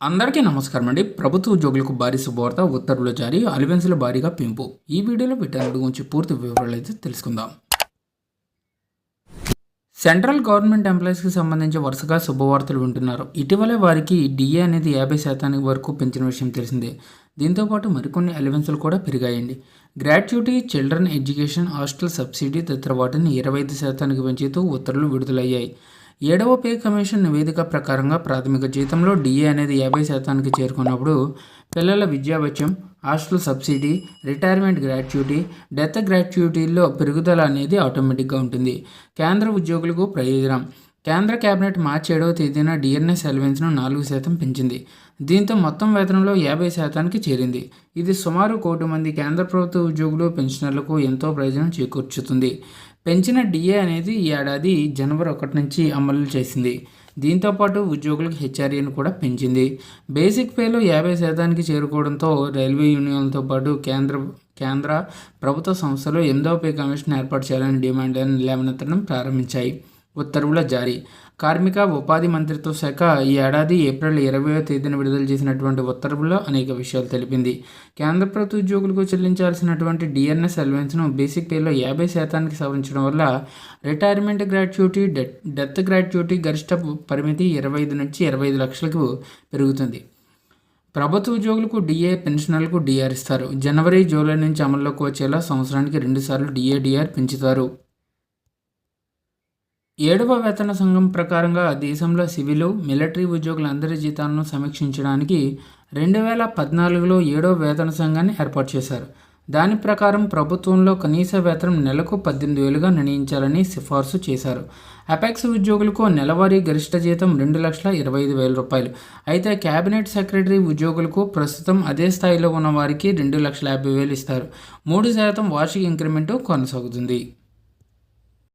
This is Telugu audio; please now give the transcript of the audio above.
అందరికీ నమస్కారం అండి. ప్రభుత్వ ఉద్యోగులకు భారీ శుభవార్త ఉత్తర్వులు జారీ అలివెన్స్ల భారీగా పెంపు. ఈ వీడియోలో వీటన్నిటి గురించి పూర్తి వివరాలు అయితే తెలుసుకుందాం. సెంట్రల్ గవర్నమెంట్ ఎంప్లాయీస్కి సంబంధించి వరుసగా శుభవార్తలు వింటున్నారు. ఇటీవలే వారికి డిఏ అనేది యాభై శాతానికి వరకు పెంచిన విషయం తెలిసిందే. దీంతోపాటు మరికొన్ని అలవెన్సులు కూడా పెరిగాయండి. Gratuity children education hostel subsidy తదితర వాటిని ఇరవై ఐదు శాతానికి పెంచుతూ ఉత్తర్వులు విడుదలయ్యాయి. ఏడవ పే కమిషన్ నివేదిక ప్రకారంగా ప్రాథమిక జీతంలో డిఏ అనేది యాభై శాతానికి చేరుకున్నప్పుడు పిల్లల విద్యా వెచ్చం hostel subsidy retirement gratuity death గ్రాట్యుటీల్లో పెరుగుదల అనేది ఆటోమేటిక్గా ఉంటుంది. కేంద్ర ఉద్యోగులకు ప్రయోజనం. కేంద్ర కేబినెట్ మార్చి ఏడవ తేదీన డిఎన్ఎస్ అలవెన్స్ను నాలుగు శాతం పెంచింది. దీంతో మొత్తం వేతనంలో యాభై శాతానికి చేరింది. ఇది సుమారు కోటి మంది కేంద్ర ప్రభుత్వ ఉద్యోగులు పెన్షనర్లకు ఎంతో ప్రయోజనం చేకూర్చుతుంది. పెంచిన డిఏ అనేది ఈ ఏడాది జనవరి ఒకటి నుంచి అమలు చేసింది. దీంతోపాటు ఉద్యోగులకు హెచ్ఆర్ఏను కూడా పెంచింది. బేసిక్ పేలో యాభై శాతానికి చేరుకోవడంతో రైల్వే యూనియన్లతో పాటు కేంద్ర కేంద్ర ప్రభుత్వ సంస్థలు ఎనిమిదవ పే కమిషన్ ఏర్పాటు చేయాలని డిమాండ్ లేవనెత్తడం ప్రారంభించాయి. ఉత్తర్వుల జారీ. కార్మిక ఉపాధి మంత్రిత్వ శాఖ ఈ ఏడాది ఏప్రిల్ ఇరవయో తేదీన విడుదల చేసినటువంటి ఉత్తర్వుల్లో అనేక విషయాలు తెలిపింది. కేంద్ర ప్రభుత్వ ఉద్యోగులకు చెల్లించాల్సినటువంటి డిఎన్ఎస్ అలవెన్స్ను బేసిక్ పేలో యాభై శాతానికి సవరించడం వల్ల retirement gratuity death death gratuity గరిష్ట పరిమితి ఇరవై ఐదు నుంచి ఇరవై ఐదు లక్షలకు పెరుగుతుంది. ప్రభుత్వ ఉద్యోగులకు డిఏ పెన్షనర్లకు డిఆర్ ఇస్తారు. జనవరి జూలై నుంచి అమల్లోకి వచ్చేలా సంవత్సరానికి రెండుసార్లు డిఏ డిఆర్ పెంచుతారు. ఏడవ వేతన సంఘం ప్రకారంగా దేశంలో సివిలు మిలిటరీ ఉద్యోగులందరి జీతాలను సమీక్షించడానికి రెండు వేల పద్నాలుగులో ఏడవ వేతన సంఘాన్ని ఏర్పాటు చేశారు. దాని ప్రకారం ప్రభుత్వంలో కనీస వేతనం నెలకు పద్దెనిమిది వేలుగా నిర్ణయించాలని సిఫార్సు చేశారు. అపెక్స్ ఉద్యోగులకు నెలవారీ గరిష్ట జీతం రెండు లక్షల ఇరవై ఐదు వేల రూపాయలు. అయితే కేబినెట్ సెక్రటరీ ఉద్యోగులకు ప్రస్తుతం అదే స్థాయిలో ఉన్న వారికి రెండు లక్షల యాభై వేలు ఇస్తారు. మూడు శాతం వార్షిక ఇంక్రిమెంటు కొనసాగుతుంది.